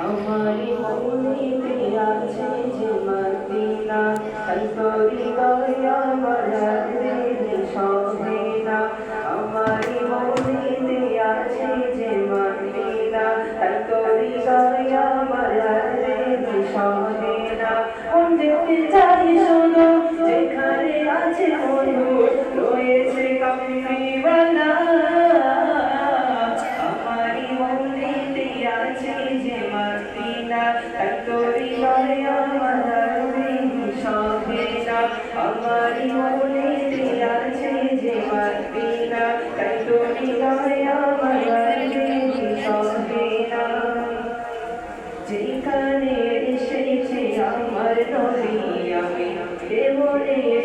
আমার মনে আছে যে মদিনা তাই তোরি গায়ে আমার রাখবে সবে না আমার মনে যেখানে এসেছে আমার নবী আমি দেবরে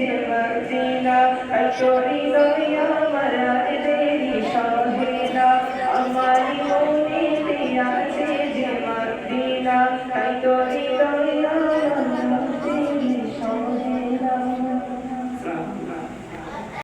منزلا أشعل يا